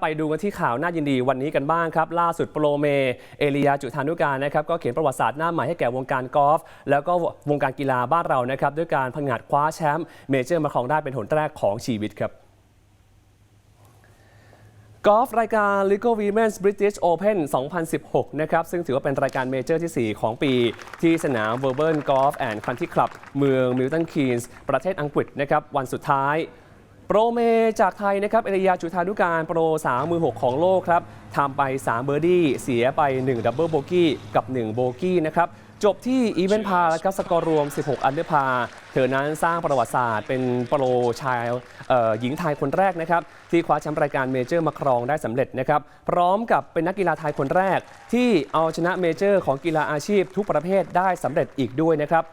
ไปดูกันที่ข่าวน่ายินดีวันนี้กันบ้างครับ ล่าสุดโปรเม เอลียาจุธานุการนะครับก็เขียนประวัติศาสตร์หน้าใหม่ให้แก่วงการกอล์ฟแล้วก็วงการกีฬาบ้านเรานะครับด้วยการพังงาดคว้าแชมป์เมเจอร์มาครองได้เป็นหนแรกของชีวิตครับกอล์ฟรายการ Legal Women's British Open 2016 นะครับ ซึ่งถือว่าเป็นรายการเมเจอร์ที่ 4 ของปี ที่สนาม v e r b u r n Golf and Country Club เมืองมิลตันคีนส์ประเทศอังกฤษนะครับ วันสุดท้าย โปรเมจากไทยนะครับเอริยาจุธานุการโปร 3 มือ 6 ของโลกครับทำไป 3 เบอร์ดี้ เสียไป 1 ดับเบิลโบกี้กับ 1 โบกี้นะครับจบที่อีเวนต์พาและครับสกอร์รวม 16 อันเดอร์พา เธอนั้นสร้างประวัติศาสตร์ เป็นโปรชายหญิงไทยคนแรกนะครับ ที่คว้าแชมป์รายการเมเจอร์มาครองได้สำเร็จนะครับ พร้อมกับเป็นนักกีฬาไทยคนแรก ที่เอาชนะเมเจอร์ของกีฬาอาชีพทุกประเภทได้สำเร็จอีกด้วยนะครับ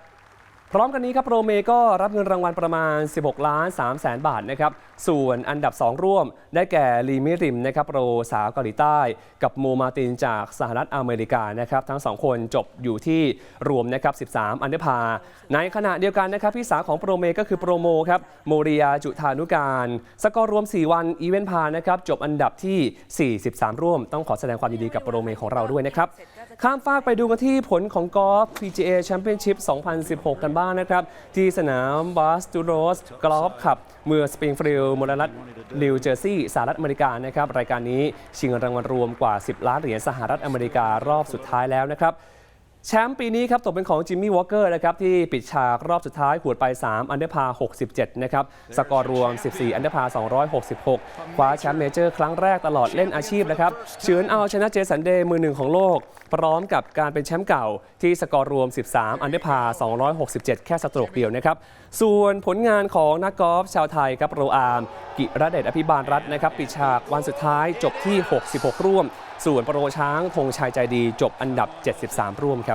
พร้อมกันนี้ครับโปรเมก็รับเงินรางวัลประมาณ 16 ล้าน3แสนบาทนะครับส่วนอันดับ 2 ร่วม ได้แก่ลีมิริมนะครับโปรสาวเกาหลีใต้ กับโมมาตินจากสหรัฐอเมริกานะครับทั้ง 2 คนจบอยู่ที่รวมนะครับ 13 อันดอร์พา ในขณะเดียวกันนะครับพี่สาวของโปรเมก็คือโปรโมครับโมเรียจุธานุการสกอร์รวม 4 วันอีเวนต์พานะครับจบอันดับที่ 43 ร่วม ต้องขอแสดงความยินดีกับโปรเมของเราด้วยนะครับข้ามฟากไปดูกันที่ผลของกอล์ฟ PGA Championship 2016 กันบ้างนะครับที่สนามบาสตูโรสกอล์ฟขับเมืองสปริงฟิลลมลรัตนิวเจอร์ซีย์สหรัฐอเมริกานะครับรายการนี้ชิงรางวัลรวมกว่า 10 ล้านเหรียญสหรัฐอเมริการอบสุดท้ายแล้วนะครับ แชมป์ปีนี้ครับตกเป็นของจิมมี่วอ l เกอร์นะครับที่ปิดฉากรอบสุดท้ายหวดไป 3 อันเดอร์พา 67 นะครับ สกอร์รวม 14 อันเดอร์พา 266 คว้าแชมป์เมเจอร์ครั้งแรกตลอดเล่นอาชีพนะครับเฉือนเอาชนะเจสันเดย์มือหนึ่งของโลก พร้อมกับการเป็นแชมป์เก่าที่สกอร์รวม 13 อันเดอร์พา 267 แค่สโตรกเดียวนะครับส่วนผลงานของนักกอล์ฟชาวไทยครับโรอาร์มกิระเดชอภิบาลรัตน์นะครับปิดฉากวันสุดท้ายจบที่ 66 ร่วม ส่วนโปรช้างธงชัยใจดีจบอันดับ 73 ร่วมครับ